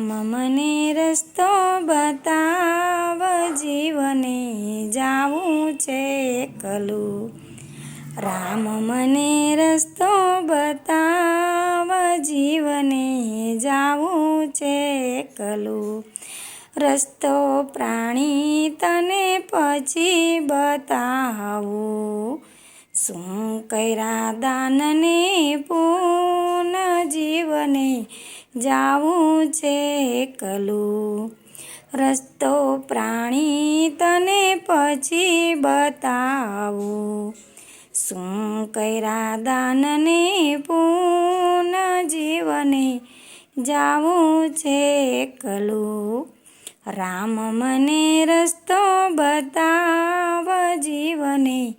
મને રસ્તો બતાવ, જીવને જાવું છે એકલું. રામ મને રસ્તો બતાવ, જીવને જાવું છે એકલું. રસ્તો પ્રાણી તને પછી બતાવું. શું કર્યા દાનને પૂન જાવું છે એકલું. રસ્તો પ્રાણી તને પછી બતાવું. શું કર્યા દાનને પૂર્ણ જીવને જાવું છે એકલું. રામ મને રસ્તો બતાવ જીવને.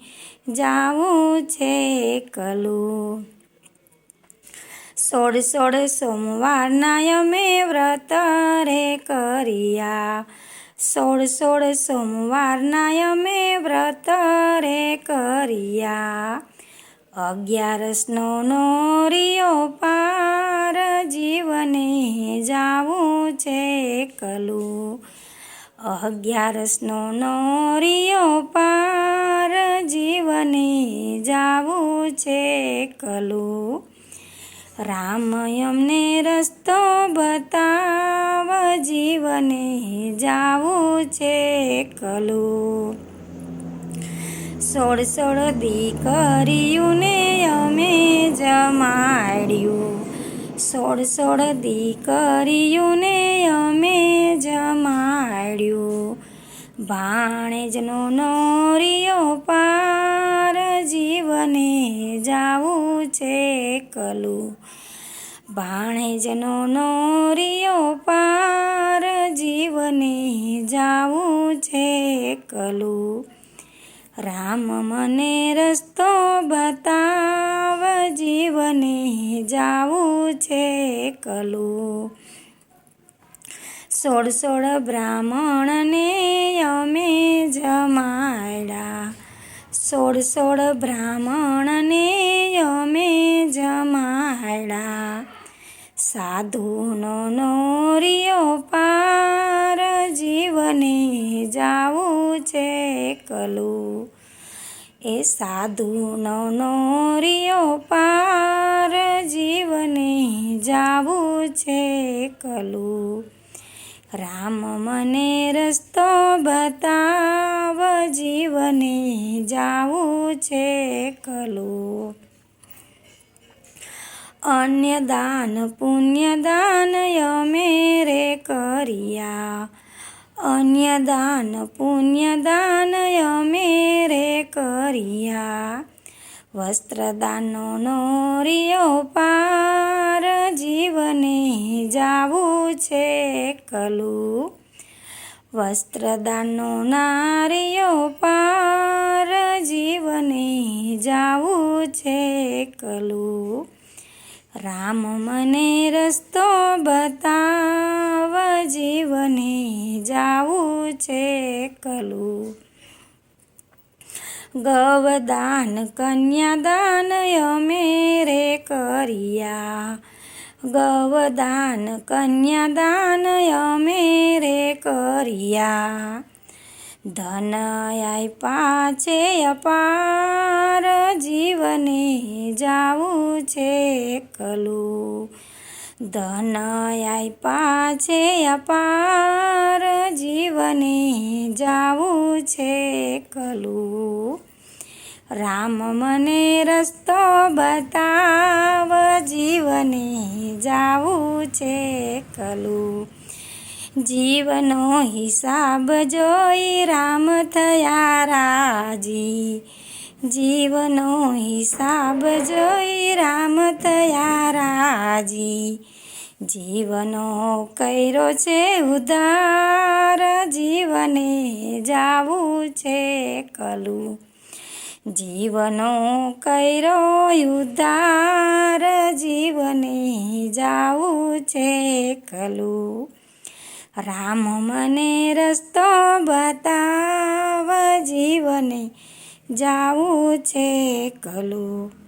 જાવું છે એકલું. સોળ સોળ સોમવારના અમે વ્રત રે કર્યા. સોળ સોળ સોમવારના અમે વ્રત રે કર્યા. અગિયારસનો નોરિયો પાર જીવને જાવું છે એકલું. અગિયારસનો નોરિયો પાર જીવને જાવું છે એકલું. રામ અમને રસ્તો બતાવ, જીવને જાવું છે કલું સોળ સોળ દીકરીઓને અમે જમાડ્યું. સોળ સોળ દીકરીઓને અમે જમાડ્યું. ભાણેજનો નોરિયો પાર જીવને જાવું છે કલું. ભાણેજનો નોરિયો પાર જીવને જાવું છે કલું. રામ મને રસ્તો બતાવ, જીવને જાવું છે કલું. સોળ સોળ બ્રાહ્મણને અમે જમાડ્યા સોળ સોળ બ્રાહ્મણને અમે જમાડા સાધુનો નોરિયો પાર જીવને જાવું છે કલું એ સાધુનો નોરિયો પાર જીવને જાવું છે એકલું. રામ મને રસ્તો બતાવ, જીવને જાવું છે કલો. અન્ય દાન, પુણ્ય દાન અમે રે કર્યા. અન્ય દાન, પુણ્ય દાન અમે રે કર્યા. વસ્ત્રદાનનો નોરિયો પાર જીવને જાવું છે કલું. વસ્ત્રદાનનો નારિયો પાર જીવને જાવું છે કલું. રામ મને રસ્તો બતાવ, જીવને જાવું છે એકલું ગવદાન, કન્યાદાન અમે રે કર્યા. ગવદાન, કન્યાદાન અમે રે કર્યા. ધન આપ્યા છે અપાર જીવને જાવું છે એકલું. ધન આપ્યા છે અપાર જીવને જાવું છે એકલું. રામ મને રસ્તો બતાવ, જીવને જાવું છે કલું. જીવનો હિસાબ જોઈ રામ થયા રાજી. જીવનો હિસાબ જોઈ રામ થયા રાજી. જીવનો કર્યો છે ઉધાર જીવને જાવું છે એકલું જીવનો કર્યો ઉદ્ધાર જીવને જાવું છે કલું. રામ મને રસ્તો બતાવ, જીવને જાવું છે એકલું